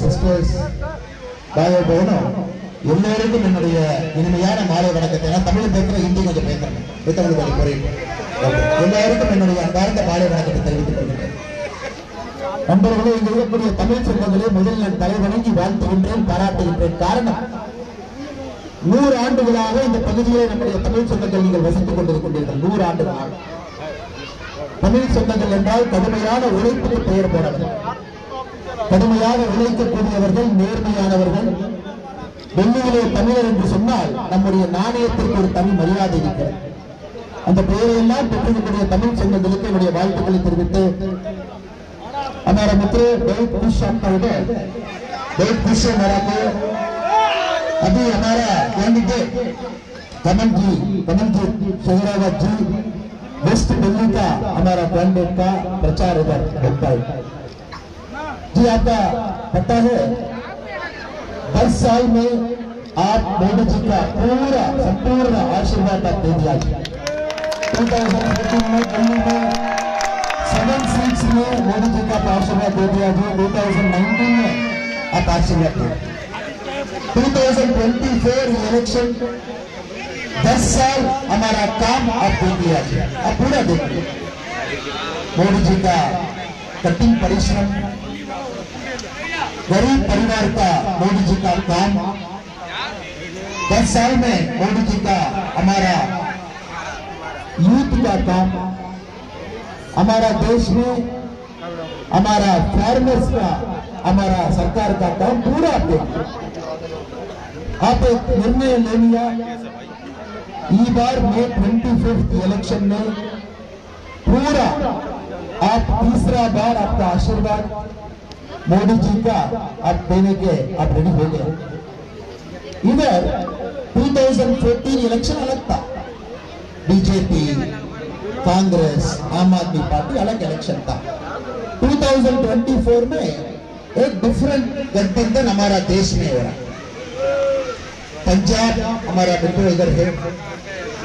Sisters Payo போனோம் எல்லோருக்கும் என்னுடைய இனிமையான மாலை வணக்கத்தை. நான் தமிழ் பேசுற ஹிந்தி கொஞ்சம் பேசுறேன் வித்தவங்களுக்கு கொஞ்சம் புரியும் எல்லாருக்கும் என்னுடைய அன்பார்ந்த மாலை வணக்கத்தை தெரிவித்துக் கொள்கிறேன். நண்பர்களே இங்கு இருக்கக்கூடிய தமிழ் சொந்தங்களே முதல் நான் தலை வணங்கி வாழ்த்துகின்றேன் பாராட்டுகின்றேன். காரணம் நூறு ஆண்டுகளாக இந்த பகுதியிலே நம்முடைய தமிழ் சொந்தங்கள் நீங்கள் வசித்துக் கொண்டிருக்கின்றீர்கள். நூறு ஆண்டுகளாக. தமிழ் சொந்தங்கள் என்றால் கடுமையான உழைப்புக்கு பெயர் போனவர்கள் கடுமையாக உழைக்கக்கூடியவர்கள் நேர்மையானவர்கள் டெல்லியிலே தமிழர் என்று சொன்னால் நம்முடைய நாணயத்திற்கு ஒரு தனி மரியாதை இருக்கிறது அந்த பெயரையெல்லாம் பெற்றிருக்கக்கூடிய தமிழ் சொந்தங்களுக்கு என்னுடைய வாழ்த்துக்களை தெரிவித்து हमारा मित्र बहुत खुश आपका उधर बहुत खुश है हमारा को अभी हमारा कैंडिडेट कमल जी कमल जी शहरावत जी वेस्ट दिल्ली का हमारा कैंडिडेट का प्रचार इधर होता है जी आपका पता है दस साल में आप मोदी जी का पूरा, संपूर्ण आशीर्वाद आप दे दिया टू थाउज़ेंड सेवन सीट्स में मोदी जी का आशीर्वाद दे दिया जो 2019 में आप आशीर्वाद दे 2024 इलेक्शन 10 साल हमारा काम आप दे दिया अब पूरा देखिए मोदी जी का कठिन परिश्रम गरीब परिवार का मोदी जी का काम। दस साल में मोदी जी का हमारा यूथ का काम। हमारा देश में, हमारा फार्मर्स का, हमारा सरकार का काम पूरा आप एक निर्णय ले लिया। ई बार में ट्वेंटी फिफ्थ इलेक्शन में पूरा आप तीसरा बार आपका आशीर्वाद। मोदी जी का आप देने के आप रेडी हो गए इधर 2014 इलेक्शन अलग था बीजेपी कांग्रेस, आम आदमी पार्टी अलग इलेक्शन था 2024 में एक डिफरेंट गठबंधन हमारा देश में हो रहा पंजाब हमारा मित्र इधर है.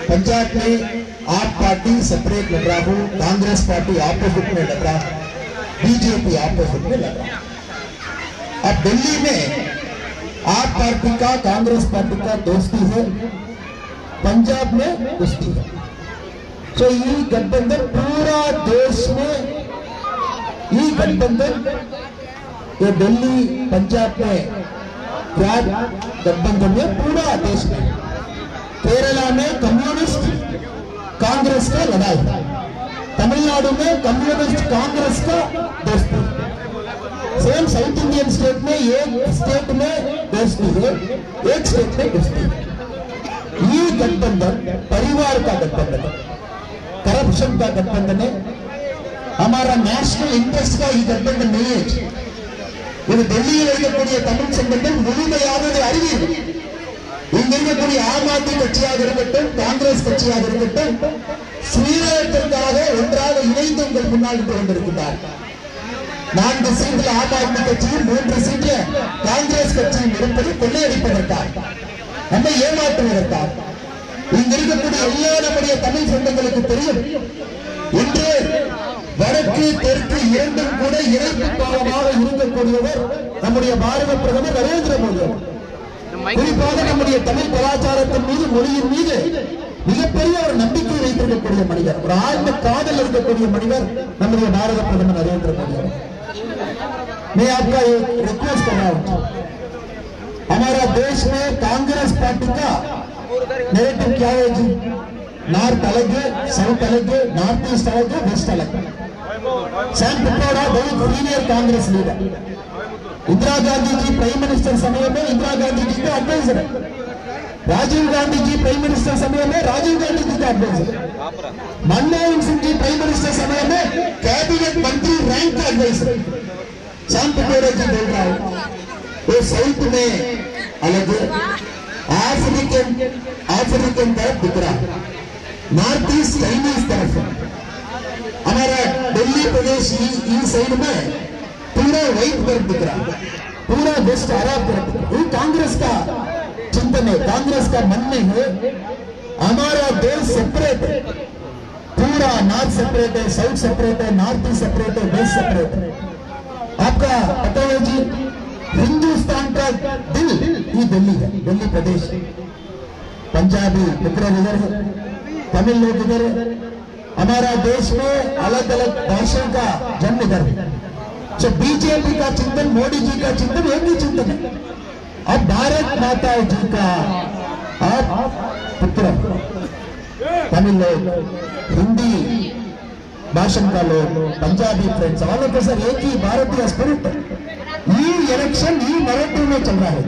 पंजाब में आप पार्टी सेपरेट लड़ रहा हो. कांग्रेस पार्टी ऑपोजिट में लड़ रहा बीजेपी ऑपोजिट में लड़ रहा अब दिल्ली में आप पार्टी का कांग्रेस पार्टी का दोस्ती है। पंजाब में कुश्ती है। तो ये गठबंधन पूरा देश में, ये गठबंधन, ये दिल्ली, पंजाब में क्या गठबंधन में पूरा देश में। केरला में कम्युनिस्ट कांग्रेस का लड़ाई। तमिलनाडु में कम्युनिस्ट कांग्रेस का दोस्ती। सेम साउथ इंडियन स्टेट में एक स्टेट में दोस्ती है एक स्टेट में दोस्ती है ये गठबंधन परिवार का गठबंधन है करप्शन का गठबंधन है हमारा नेशनल इंटरेस्ट का ये गठबंधन नहीं है இது டெல்லியில் இருக்கக்கூடிய தமிழ் சொந்தங்கள் முழுமையாக இதை அறிவீர்கள் இங்க இருக்கக்கூடிய ஆம் ஆத்மி கட்சியாக இருக்கட்டும் காங்கிரஸ் கட்சியாக இருக்கட்டும் ஸ்ரீரகத்திற்காக ஒன்றாக இணைந்து உங்கள் முன்னால் நின்று கொண்டிருக்கிறார் நான்கு சீட்டில் ஆம் ஆத்மி கட்சியும் மூன்று சீட்டில் காங்கிரஸ் கட்சியும் இருப்பது கொள்ளையடிப்பதற்காக நம்மை ஏமாற்றுவதற்காக. இங்க இருக்கக்கூடிய எல்லா நம்முடைய தமிழ் சொந்தங்களுக்கு தெரியும். இன்று வடக்கு தெற்கு இரண்டும் கூட இணைப்பு பாலமாக இருக்கக்கூடியவர் நம்முடைய பாரத பிரதமர் நரேந்திர மோடி குறிப்பாக நம்முடைய தமிழ் கலாச்சாரத்தின் மீது மொழியின் மீது மிகப்பெரிய ஒரு நம்பிக்கை வைத்திருக்கக்கூடிய மனிதர் ஒரு ஆழ்ந்த காதல் இருக்கக்கூடிய மனிதர் நம்முடைய பாரத பிரதமர் நரேந்திர மோடி அவர்கள். मैं आपका एक रिक्वेस्ट कर रहा हूँ। हमारा देश में कांग्रेस पार्टी का नेरेटिव क्या है जी? नॉर्थ अलग है साउथ अलग है नॉर्थ ईस्ट अलग है वेस्ट अलग है। सैम पित्रोड़ा बहुत senior Congress leader Indira Gandhi ji prime minister समय में, इंदिरा गांधी जी का एडवाइजर है। राजीव गांधी जी प्राइम मिनिस्टर समय में, राजीव गांधी जी का एडवाइजर मनमोहन सिंह जी श्याम पित्रोड़ा जी बोल रहा हूँ वो साउथ में अलग अफ्रीकन अफ्रीकन तरफ़ दिख नॉर्थ ईस्ट चाइनीज़ तरफ़ हमारा दिल्ली प्रदेश ई साइड में पूरा व्हाइट तरफ़ दिख रहा पूरा वेस्ट अरब तरफ़। ये कांग्रेस का चिंतन है। कांग्रेस का मानने है। हमारा देश सेपरेट है। पूरा नॉर्थ सेपरेट है साउथ सेपरेट है नॉर्थ ईस्ट सेपरेट है वेस्ट सेपरेट है। आपका है जी का दिल ये दिल्ली है, दिल्ली प्रदेश। पंजाबी मित्र इधर है, तमिल लोग इधर है। हमारा देश में अलग अलग भाषाओं का जन्म इधर है। तो बीजेपी का चिंतन, मोदी जी का चिंतन, एक ही चिंतन है। अब भारत माता जी का आप पुत्र तमिल लोग, हिंदी भाषण का लोग पंजाबी फ्रेंड्स वालों के सर एक ही भारतीय स्पिरिट ये इलेक्शन ये नैरेटिव में चल रहा है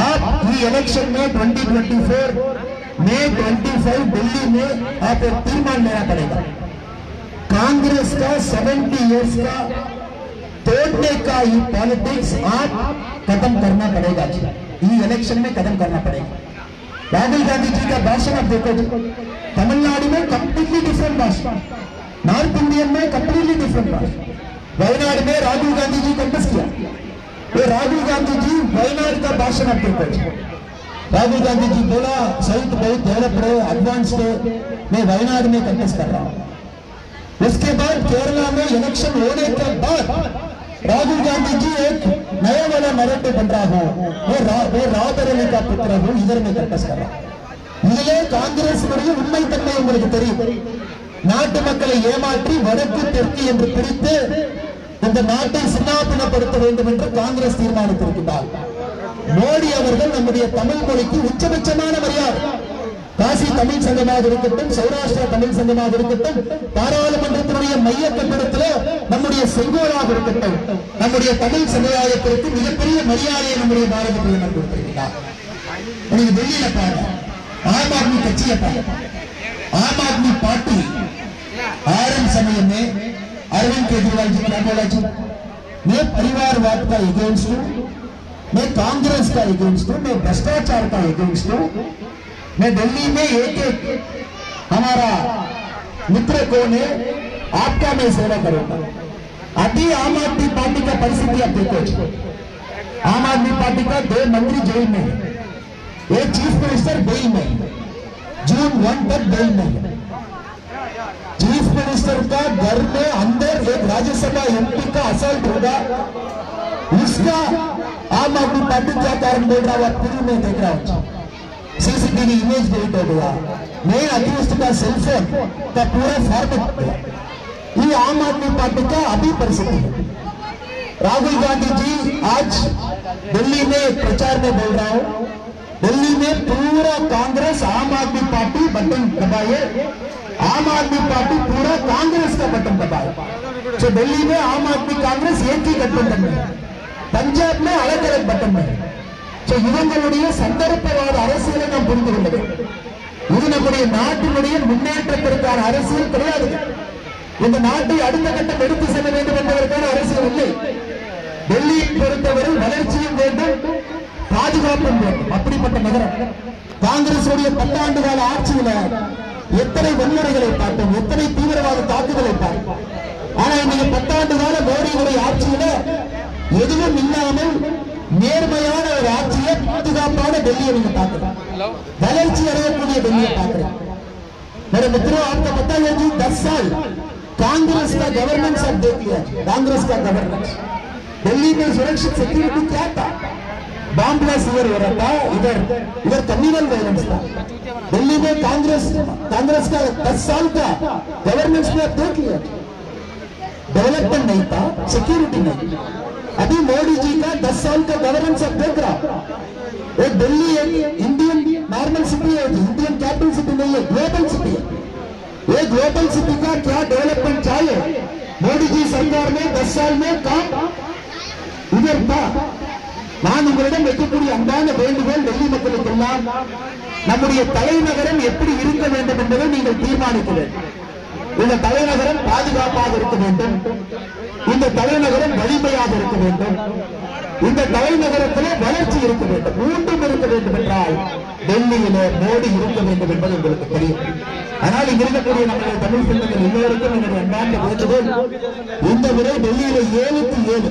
आप ये इलेक्शन में 2024 मई 25 दिल्ली में आप एक तीर्मान लेना पड़ेगा। कांग्रेस का 70 इयर्स का, तोड़ने का ये पॉलिटिक्स आप खत्म करना पड़ेगा जी। ये इलेक्शन में खत्म करना पड़ेगा। राहुल गांधी जी का भाषण आप देखो जी। तमिलनाडु में कंप्लीटली डिफरेंट भाषण नॉर्थ इंडियन में कंप्लीटली डिफरेंट भाषण वयनाड में राहुल गांधी जी कंटेस्ट किया ये राहुल गांधी जी वयनाड का भाषण आप देखो जी राहुल गांधी जी बोला साउथ बहुत डेवलप्ड है एडवांस्ड है मैं वयनाड में कंटेस्ट कर रहा हूं उसके बाद केरला में इलेक्शन होने के बाद राहुल गांधी जी एक नया वाला नैरेटिव बन रहा हूं वो रा, वो ராபரலி का पुत्र हूं इधर में कंटेस्ट कर रहा हूं இதிலே காங்கிரஸ் உண்மை தன்மை உங்களுக்கு தெரியும் நாட்டு மக்களை ஏமாற்றி வடக்கு தெற்கு என்று பிரித்து இந்த நாட்டை சின்னாபனப்படுத்த வேண்டும் என்று காங்கிரஸ் தீர்மானித்திருக்கிறார் மோடி அவர்கள் நம்முடைய தமிழ் மொழிக்கு உச்சபட்சமான மரியாதை. காசி தமிழ் சங்கமாக இருக்கட்டும் சௌராஷ்டிரா தமிழ் சங்கமாக இருக்கட்டும் பாராளுமன்றத்தினுடைய மைய கட்டிடத்தில் நம்முடைய செங்கோலாக இருக்கட்டும் நம்முடைய தமிழ் சமுதாயத்திற்கு மிகப்பெரிய மரியாதையை நம்முடைய பாரத பிரதமர் கொடுத்திருக்கிறார் டெல்லியில பாருங்க. ஆம் ஆத்மி கட்சியை பாருங்க. आम आदमी पार्टी आरंभ समय में अरविंद केजरीवाल जी क्या बोला जी मैं परिवारवाद का अगेंस्ट हूँ, मैं कांग्रेस का अगेंस्ट हूँ, मैं भ्रष्टाचार का अगेंस्ट हूँ मैं दिल्ली में एक एक हमारा मित्र कौन है, आपका मैं सेवा करूँगा अभी आम आदमी पार्टी का परिस्थिति आप देखो। आम आदमी पार्टी का दो मंत्री जेल में एक चीफ मिनिस्टर बेल में। जून वन तक बेल में है। चीफ मिनिस्टर का घर में अंदर एक राज्यसभा एमपी का असल्ट होगा। उसका आम आदमी पार्टी क्या कारण बोल रहा हुआ पूरी में देख रहा हूँ। सीसीटीवी इमेज डिलीट हो गया। मेन अक्यूज का सेलफोन का पूरा फॉर्मेट ये आम आदमी पार्टी का अभी परिस्थिति है। राहुल गांधी जी आज दिल्ली में प्रचार में बोल रहा हूँ। दिल्ली में पूरा कांग्रेस आम आदमी पार्टी बटन दबाए आम आदमी पार्टी पूरा कांग्रेस का बटन दबाए तो दिल्ली में आम आदमी कांग्रेस एक ही गठबंधन में है पंजाब में अलग अलग बटन में है So, இவங்களுடைய சந்தர்ப்பவாத அரசியலை நாம் புரிந்து கொள்ள வேண்டும் இது நம்முடைய நாட்டினுடைய முன்னேற்றத்திற்கான அரசியல் கிடையாது இந்த நாட்டை அடுத்த கட்டம் எடுத்து செல்ல வேண்டும் என்பதற்கான அரசியல் இல்லை டெல்லியை பொறுத்தவரை வளர்ச்சியும் வேண்டும் பாதுகாப்பும் வேண்டும் அப்படிப்பட்ட நகரம் காங்கிரஸ் உடைய பத்தாண்டு கால ஆட்சியில எத்தனை வன்முறைகளை பார்த்தோம் எத்தனை தீவிரவாத தாக்குதலை பார்த்தோம் ஆனா இன்னைக்கு பத்தாண்டு கால மோடியுடைய ஆட்சியில எதுவும் இல்லாமல் நேர்மையான ஒரு ஆட்சியை பாதுகாப்பான டெல்லியை நீங்க பார்க்கலாம் வளர்ச்சி அடையக்கூடிய டெல்லியை பார்க்கிறேன் मेरे मित्रों आपको पता है कि 10 साल कांग्रेस का गवर्नेंस आप देख लिया कांग्रेस का गवर्नेंस दिल्ली में सुरक्षित सिक्योरिटी क्या था ಬಾಂಬ್ ಬ್ಲಾಸ್ಟ್ ಇವರು ಇವರಪ್ಪ इधर इधर कम्युनल वायलेंस था दिल्ली में कांग्रेस कांग्रेस का दस साल का गवर्नेंस ने देख लिया डेवलपमेंट नहीं था सिक्योरिटी नहीं अभी मोदी जी का दस साल का गवर्नेंस अब देख रहा वो दिल्ली एक इंडियन नॉर्मल सिटी है इंडियन कैपिटल सिटी नहीं है ग्लोबल सिटी है ये ग्लोबल सिटी का क्या डेवलपमेंट चाहिए मोदी जी सरकार ने दस साल में काम इधर था நான் உங்களிடம் வைக்கக்கூடிய அன்பான வேண்டுகோள் டெல்லி மக்களுக்கெல்லாம் நம்முடைய தலைநகரம் எப்படி இருக்க வேண்டும் என்பதை நீங்கள் தீர்மானிக்க வேண்டும் இந்த தலைநகரம் பாதுகாப்பாக இருக்க வேண்டும். இந்த தலைநகரம் வலிமையாக இருக்க வேண்டும். இந்த தலைநகரத்திலே வளர்ச்சி இருக்க வேண்டும். மூன்றும் இருக்க வேண்டும் என்றால் டெல்லியிலே மோடி இருக்க வேண்டும் என்பது உங்களுக்கு தெரியும். ஆனால் இங்க இருக்கக்கூடிய நம்முடைய தமிழ் சொந்தங்கள் எல்லோருக்கும் என்னுடைய அன்பான வேண்டுகோள் இந்த முறை டெல்லியில ஏழுக்கு ஏழு.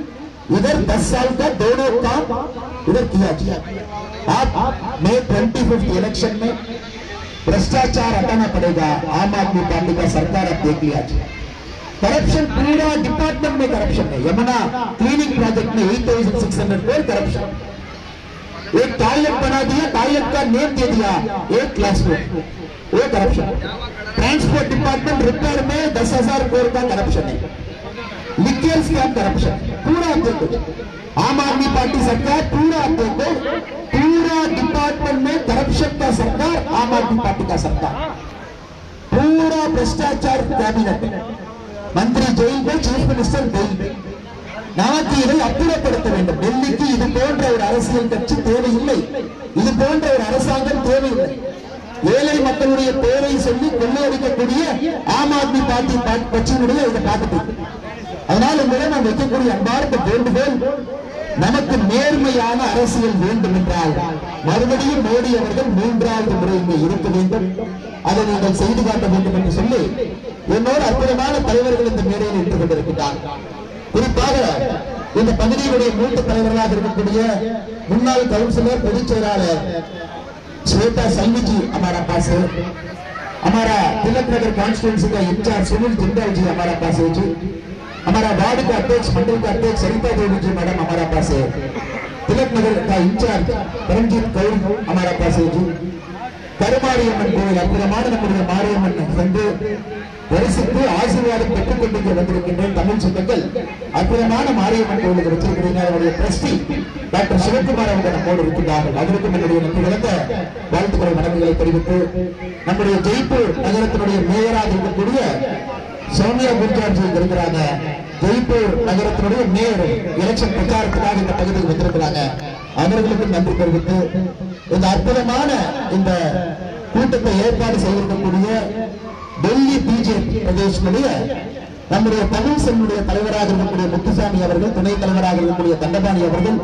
इधर दस साल का दोनों काम इधर किया गया आप मई ट्वेंटी फिफ्थ इलेक्शन में भ्रष्टाचार हटाना पड़ेगा। आम आदमी पार्टी का सरकार अब देख लिया जाए करप्शन पूरा डिपार्टमेंट में करप्शन है। यमुना क्लीनिंग प्रोजेक्ट में eight thousand six hundred crore corruption एक टॉयलेट बना दिया टॉयलेट का नेम दे दिया। एक क्लास में। वो करप्शन ट्रांसपोर्ट डिपार्टमेंट रिपेयर में दस हज़ार करोड़ का करप्शन है। लिक्वियर स्कैम करप्शन पूरा आप देखो आम आदमी पार्टी सरकार पूरा आप देखो पूरा डिपार्टमेंट में करप्शन का सरकार आम आदमी पार्टी का सरकार पूरा भ्रष्टाचार कैबिनेट மந்திரி ஜெயில் போய் சீஃப் மினிஸ்டர் ஜெயில் நமக்கு இதை அப்புறப்படுத்த வேண்டும் டெல்லிக்கு இது போன்ற ஒரு அரசியல் கட்சி தேவையில்லை இது போன்ற ஒரு அரசாங்கம் தேவையில்லை ஏழை மக்களுடைய பேரை சொல்லி கொள்ளையடிக்கக்கூடிய ஆம் ஆத்மி பார்ட்டி பா- கட்சியினுடைய இதை பார்த்துட்டு அதனால் உங்களிடம் நான் வைக்கக்கூடிய அன்பார்ந்த வேண்டுகோள் நமக்கு நேர்மையான அரசியல் வேண்டும் என்றால் மறுபடியும் மோடி அவர்கள் மூன்றாவது முறை இங்கே இருக்க வேண்டும். அதை நீங்கள் செய்து காட்ட வேண்டும் என்று சொல்லி என்னோடு அற்புதமான தலைவர்கள் இந்த மேடையில் நின்று கொண்டிருக்கிறார். குறிப்பாக இந்த பகுதியினுடைய மூத்த தலைவர்களாக இருக்கக்கூடிய முன்னாள் கவுன்சிலர் பொதுச் செயலாளர் ஸ்வேதா சல்விஜி அமாரா பாசு Amara Tilak Nagar constituency in charge Sunil Jindalji Amara பாசேஜி हमारा पास है जी हमारा वार्ड का अध्यक्ष मंडल का अध्यक्ष सरिता देवी जी मैडम हमारा पास है तिलक नगर का इंचार्ज परमजीत कौर हमारा पास है जी கருமாரியம்மன் கோவில் அற்புதமான நம்முடைய மாரியம்மன் சென்று தரிசித்து ஆசீர்வாதம் பெற்றுக் கொண்டு இங்கே வந்திருக்கின்றேன் தமிழ் சொந்தங்கள் அற்புதமான மாரியம்மன் கோவிலுக்கு வச்சிருக்கிறீங்க அவருடைய ட்ரஸ்டி டாக்டர் சிவகுமார் அவங்க நம்மோடு இருக்கின்றார்கள் அவருக்கும் என்னுடைய நன்றி கலந்த வாழ்த்துக்களை வணக்கங்களை தெரிவித்து நம்முடைய ஜெய்ப்பூர் நகரத்தினுடைய மேயராக இருக்கக்கூடிய சோனியா குர்ஜார்ஜி இருக்கிறாங்க ஜெய்ப்பூர் நகரத்தினுடைய மேயர் எலெக்ஷன் பிரச்சாரத்துக்காக இந்த பகுதிக்கு வந்திருக்கிறாங்க. அவர்களுக்கும் நன்றி தெரிவித்து இந்த அற்புதமான இந்த கூட்டத்தை ஏற்பாடு செய்திருக்கக்கூடிய டெல்லி பிஜேபி பிரதேசனுடைய நம்முடைய தமிழ் தலைவராக இருக்கக்கூடிய முத்துசாமி அவர்கள் துணைத் தலைவராக இருக்கக்கூடிய தண்டபாணி அவர்கள்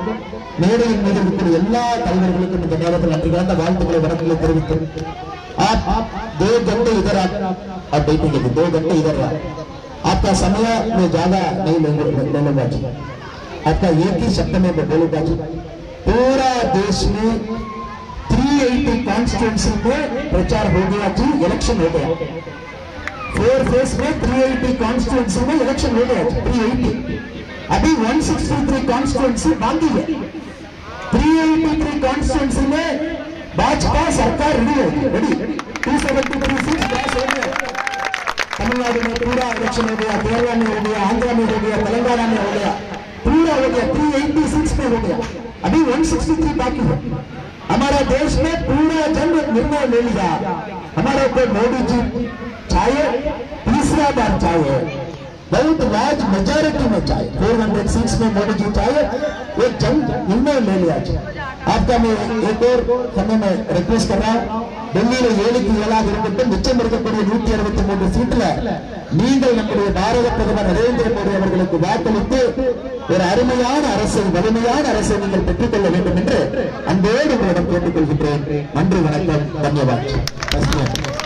மேடையின் மீது இருக்கக்கூடிய எல்லா தலைவர்களுக்கும் இந்த நேரத்தில் நன்றி கலந்த வாழ்த்துக்களை வணக்கங்களை தெரிவித்து आप दो घंटे इधर आप आप बैठेंगे दो घंटे इधर आप। आपका समय में ज़्यादा नहीं लेंगे ले लूँगा जी आपका एक ही शब्द में मैं बोलूँगा जी पूरा देश में 380 कॉन्स्टिट्यूंसी में प्रचार हो गया जी इलेक्शन हो गया। फोर फेस में 380 कॉन्स्टिट्यूंसी में इलेक्शन हो गया जी 380 अभी 163 कॉन्स्टिट्यूंसी बाकी है। 383 कॉन्स्टिट्यूंसी में भाजपा सरकार रेडी होगी ready to seventy three seat पास हो गया। तमिलनाडु में पूरा इलेक्शन हो गया, केरला में हो गया, आंध्र में हो गया, तेलंगाना में हो गया, पूरा हो गया थ्री एट्टी सिक्स में हो गया। अभी वन सिक्सटी थ्री बाकी है। हमारा देश में पूरा जन निर्णय ले लिया। हमारे को मोदी जी चाहिए तीसरा बार चाहिए बहुत लार्ज मेजोरिटी में चाहिए फोर हंड्रेड सिक्स में मोदी जी चाहिए एक जन निर्णय ले लिया जाए பழனிசாமி கோட்டூர் பாரத பிரதமர் நரேந்திர அவர்களுக்கு வாக்களித்து ஒரு அருமையான அரசை வலிமையான அரசை வேண்டும் என்று அன்போடு உங்களிடம் கேட்டுக்கொள்கின்றேன். நன்றி வணக்கம் தன்யவாத்